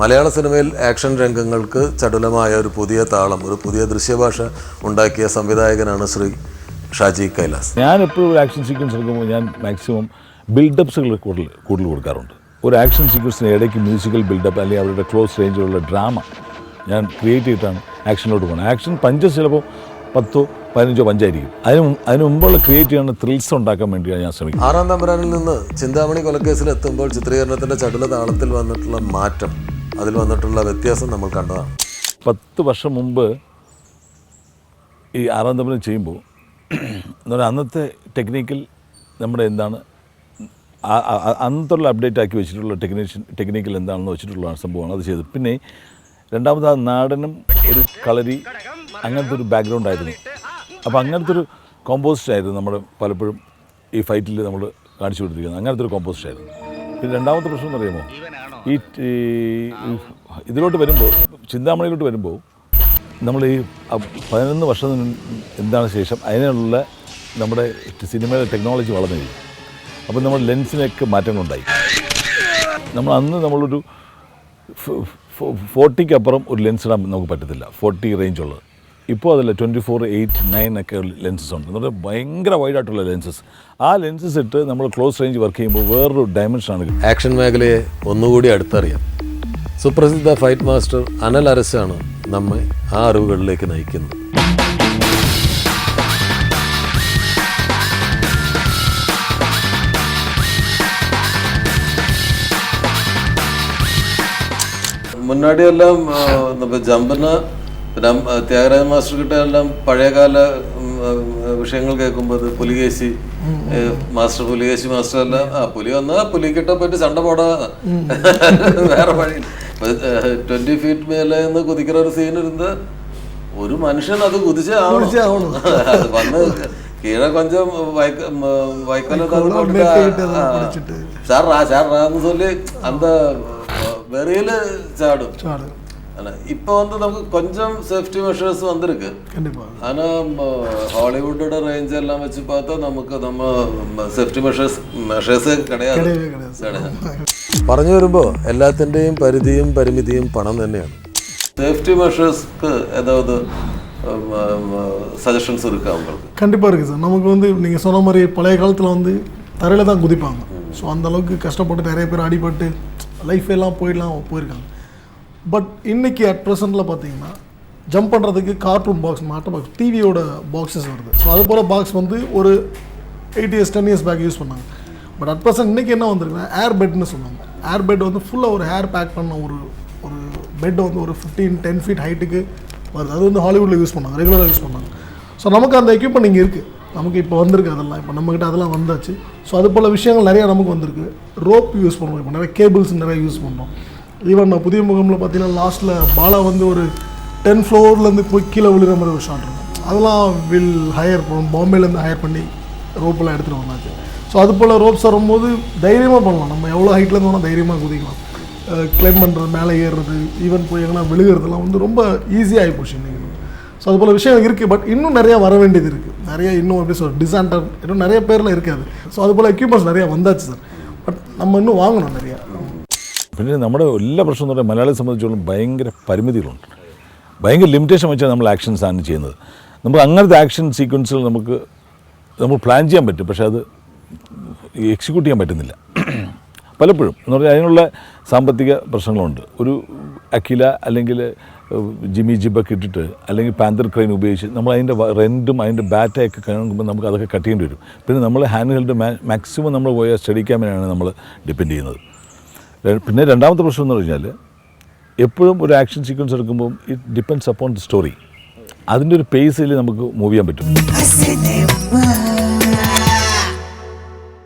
മലയാള സിനിമയിൽ ആക്ഷൻ രംഗങ്ങൾക്ക് ചടുലമായ ഒരു പുതിയ താളം ഒരു പുതിയ ദൃശ്യഭാഷ ഉണ്ടാക്കിയ സംവിധായകനാണ് ശ്രീ ഷാജി കൈലാസ്. ഞാൻ എപ്പോഴും ഒരു ആക്ഷൻ സീക്വൻസ് എടുക്കുമ്പോൾ ഞാൻ മാക്സിമം ബിൽഡപ്സുകൾ കൂടുതൽ കൂടുതൽ കൊടുക്കാറുണ്ട്. ഒരു ആക്ഷൻ സീക്വൻസിന് ഇടയ്ക്ക് മ്യൂസിക്കൽ ബിൽഡപ്പ് അല്ലെങ്കിൽ അവരുടെ ക്ലോസ് റേഞ്ചിലുള്ള ഡ്രാമ ഞാൻ ക്രിയേറ്റ് ചെയ്തിട്ടാണ് ആക്ഷനിലോട്ട് പോകുന്നത്. ആക്ഷൻ പഞ്ചസ് ചിലപ്പോൾ പത്തോ പതിനഞ്ചോ പഞ്ചായിരിക്കും. അതിന് അതിന് മുമ്പുള്ള ക്രിയേറ്റ് ചെയ്യുന്ന ത്രിൽസ് ഉണ്ടാക്കാൻ വേണ്ടിയാണ് ഞാൻ ശ്രമിക്കുന്നത്. ആറാം തമ്പുരാനിൽ നിന്ന് ചിന്താമണി കൊലക്കേസിൽ എത്തുമ്പോൾ ചിത്രീകരണത്തിന്റെ ചടുല താളത്തിൽ വന്നിട്ടുള്ള മാറ്റം അതിൽ വന്നിട്ടുള്ള വ്യത്യാസം നമ്മൾ കണ്ടതാണ്. പത്ത് വർഷം മുമ്പ് ഈ ആറാം തമ്മിൽ ചെയ്യുമ്പോൾ എന്ന് പറഞ്ഞാൽ അന്നത്തെ ടെക്നിക്കിൽ നമ്മുടെ എന്താണ് അന്നത്തുള്ള അപ്ഡേറ്റ് ആക്കി വെച്ചിട്ടുള്ള ടെക്നീഷ്യൻ ടെക്നിക്കൽ എന്താണെന്ന് വെച്ചിട്ടുള്ള സംഭവമാണ് അത് ചെയ്തത്. പിന്നെ രണ്ടാമത് ആ നാടനും ഒരു കളരി അങ്ങനത്തെ ഒരു ബാക്ക്ഗ്രൗണ്ട് ആയിരുന്നു. അപ്പോൾ അങ്ങനത്തെ ഒരു കോമ്പോസിറ്റ് ആയിരുന്നു നമ്മൾ പലപ്പോഴും ഈ ഫൈറ്റിൽ നമ്മൾ കാണിച്ചു കൊടുത്തിരിക്കുന്നത്. അങ്ങനത്തെ ഒരു കോമ്പോസിറ്റ് ആയിരുന്നു. പിന്നെ രണ്ടാമത്തെ പ്രശ്നം എന്ന് പറയുമ്പോൾ ഈ ഇതിലോട്ട് വരുമ്പോൾ ചിന്താമണിയിലോട്ട് വരുമ്പോൾ നമ്മൾ ഈ പതിനൊന്ന് വർഷം എന്താണ് ശേഷം അതിനുള്ള നമ്മുടെ സിനിമയിലെ ടെക്നോളജി വളർന്നു കഴിഞ്ഞു. അപ്പം നമ്മൾ ലെൻസിനൊക്കെ മാറ്റങ്ങളുണ്ടായി നമ്മൾ അന്ന് നമ്മളൊരു ഫോർട്ടിക്കപ്പുറം ഒരു ലെൻസ് ഇടാൻ നമുക്ക് പറ്റത്തില്ല. ഫോർട്ടി റേഞ്ച് ഉള്ളത്. ഇപ്പോൾ അതല്ല ട്വന്റി ഫോർ എയ്റ്റ് നയൻ ഒക്കെ ലെൻസസ് ഉണ്ട്. എന്ന് പറഞ്ഞാൽ ഭയങ്കര വൈഡായിട്ടുള്ള ലെൻസസ് ആ ലെൻസസ് ഇട്ട് നമ്മൾ ക്ലോസ് റേഞ്ച് വർക്ക് ചെയ്യുമ്പോൾ വേറൊരു ഡയമെൻഷനാണ് ആക്ഷൻ മേഖലയെ ഒന്നുകൂടി അടുത്തറിയാം. സുപ്രസിദ്ധ ഫൈറ്റ് മാസ്റ്റർ അനൽ അരസാണ് നമ്മെ ആ അറിവുകളിലേക്ക് നയിക്കുന്നത്. മുന്നാടിയെല്ലാം ജമ്പന് പിന്നെ ത്യാഗരാജൻ മാസ്റ്റർ കിട്ട പഴയകാല വിഷയങ്ങൾ കേൾക്കുമ്പോൾ പുലികേശി മാസ്റ്റർ പുലികേശി മാസ്റ്റർ എല്ലാം ആ പുലി വന്നാൽ പുലിക്കിട്ട പറ്റി സണ്ട പോടാ. വേറെ വഴി ട്വന്റി ഫീറ്റ് മേലെ നിന്ന് കുതിക്കുന്ന ഒരു സീൻ ഇരുന്ന് ഒരു മനുഷ്യൻ അത് കുതിച്ചേ വന്ന് കീഴ കൊഞ്ചം വൈക്കോല സാറാ സാറാന്ന് ചൊല്ലി അന്ത വെറിയിൽ ചാടും. ஆனா இப்போ வந்து நமக்கு கொஞ்சம் சேஃப்டி மெஷர்ஸ் வந்திருக்கு கண்டிப்பா ஆனா ம, ஹாலிவுட்டோட ரேஞ்ச் எல்லாம் வச்சு பார்த்தா நமக்கு நம்ம സേഫ്റ്റി മെഷേഴ്സ് മെഷേഴ്സ് கிடையாது கிடையவே கிடையாது പറഞ്ഞു വരുമ്പോൾ എല്ലാത്തിൻ്റെയും പരിധിയും പരിമിതിയും പണം തന്നെയാണ് സേഫ്റ്റി മെഷേഴ്സ്ക്ക് ஏதாவது சஜஷன்ஸ் இருக்கா உங்களுக்கு கண்டிப்பாக இருக்குது சார் நமக்கு வந்து நீங்கள் சொன்ன மாதிரி பழைய காலத்தில் வந்து தரையில் தான் குதிப்பாங்க ஸோ அந்த அளவுக்கு கஷ்டப்பட்டு நிறைய பேர் அடிபட்டு லைஃப் எல்லாம் போயிடலாம் போயிருக்காங்க பட் இன்னைக்கு அட் ப்ரெசென்ட்டில் பார்த்தீங்கன்னா ஜம்ப் பண்ணுறதுக்கு கார்ட்டூன் பாக்ஸ் மாட்ட பாக்ஸ் டிவியோட பாக்ஸஸ் வருது. ஸோ அது போல் பாக்ஸ் வந்து ஒரு eight years ten years back use பண்ணாங்க. பட் அட் ப்ரெசென்ட் இன்றைக்கி என்ன வந்திருக்குன்னா ஏர் பெட்னு சொன்னாங்க ஏர் பெட் வந்து ஃபுல்லாக ஒரு ஹேர் பேக் பண்ண ஒரு ஒரு பெட் வந்து ஒரு ஃபிஃப்டீன் டென் ஃபீட் ஹைட்டுக்கு வருது. அது வந்து ஹாலிவுட்டில் யூஸ் பண்ணாங்க ரெகுலராக யூஸ் பண்ணாங்க. ஸோ நமக்கு அந்த எக்யூப்மெண்ட் இங்கே இருக்குது நமக்கு இப்போ வந்திருக்கு அதெல்லாம். இப்போ நம்மக்கிட்ட அதெல்லாம் வந்தாச்சு. ஸோ அது போல் விஷயங்கள் நிறையா நமக்கு வந்திருக்கு. ரோப் யூஸ் பண்ணுறோம் இப்போ நிறைய கேபிள்ஸ் நிறைய யூஸ் பண்ணுறோம் ஈவன் நான் புதிய முகமில் பார்த்தீங்கன்னா லாஸ்ட்டில் பாலா வந்து ஒரு டென் ஃப்ளோர்லேருந்து போய் கீழே விழுகிற மாதிரி ஒரு ஷாட் இருக்கும். அதெல்லாம் வில் ஹையர் பாம்பேலேருந்து ஹையர் பண்ணி ரோப்பெல்லாம் எடுத்துகிட்டு வந்தாச்சு. ஸோ அது போல் ரோப்ஸ் வரும்போது தைரியமாக பண்ணலாம். நம்ம எவ்வளோ ஹைட்லேருந்து வேணால் தைரியமாக குதிக்கலாம். கிளைம் பண்ணுறது மேலே ஏறுறது ஈவன் போய் எங்கன்னா விழுகிறதுலாம் வந்து ரொம்ப ஈஸியாக போச்சு இன்றைக்கி ஸோ அது போல் விஷயம் இருக்குது பட் இன்னும் நிறையா வர வேண்டியது இருக்குது நிறைய இன்னும் எப்படி சொல்ற டிசாண்டர் இன்னும் நிறைய பேரில் இருக்காது. ஸோ அது போல் எக்யூப்மெண்ட்ஸ் நிறையா வந்தாச்சு சார் பட் நம்ம இன்னும் வாங்கணும் நிறையா. പിന്നെ നമ്മുടെ എല്ലാ പ്രശ്നം എന്ന് പറഞ്ഞാൽ മലയാളിയെ സംബന്ധിച്ചോളം ഭയങ്കര പരിമിതികളുണ്ട്. ഭയങ്കര ലിമിറ്റേഷൻ വെച്ചാണ് നമ്മൾ ആക്ഷൻസ് ആണ് ചെയ്യുന്നത്. നമുക്ക് അങ്ങനത്തെ ആക്ഷൻ സീക്വൻസിൽ നമുക്ക് നമ്മൾ പ്ലാൻ ചെയ്യാൻ പറ്റും. പക്ഷേ അത് എക്സിക്യൂട്ട് ചെയ്യാൻ പറ്റുന്നില്ല. പലപ്പോഴും എന്ന് പറഞ്ഞാൽ അതിനുള്ള സാമ്പത്തിക പ്രശ്നങ്ങളുണ്ട്. ഒരു അഖില അല്ലെങ്കിൽ ജിമ്മി ജിബൊക്കെ ഇട്ടിട്ട് അല്ലെങ്കിൽ പാന്തർ ക്രെയിൻ ഉപയോഗിച്ച് നമ്മൾ അതിന്റെ റെന്റും അതിന്റെ ബാറ്റയൊക്കെ കാണുമ്പോൾ നമുക്ക് അതൊക്കെ കട്ട് ചെയ്യേണ്ടി വരും. പിന്നെ നമ്മൾ ഹാൻഡ് ഹെൽഡ് മാക്സിമം നമ്മൾ പോയ സ്റ്റഡി ക്യാമിനാണ് നമ്മൾ ഡിപ്പെൻഡ് ചെയ്യുന്നത്. പിന്നെ രണ്ടാമത്തെ പ്രശ്നം എന്ന് പറഞ്ഞാൽ എപ്പോഴും ഒരു ആക്ഷൻ സീക്വൻസ് എടുക്കുമ്പോൾ it depends upon the story അതിന്റെ ഒരു പേസിൽ നമുക്ക് മൂവ് ചെയ്യാൻ പറ്റും.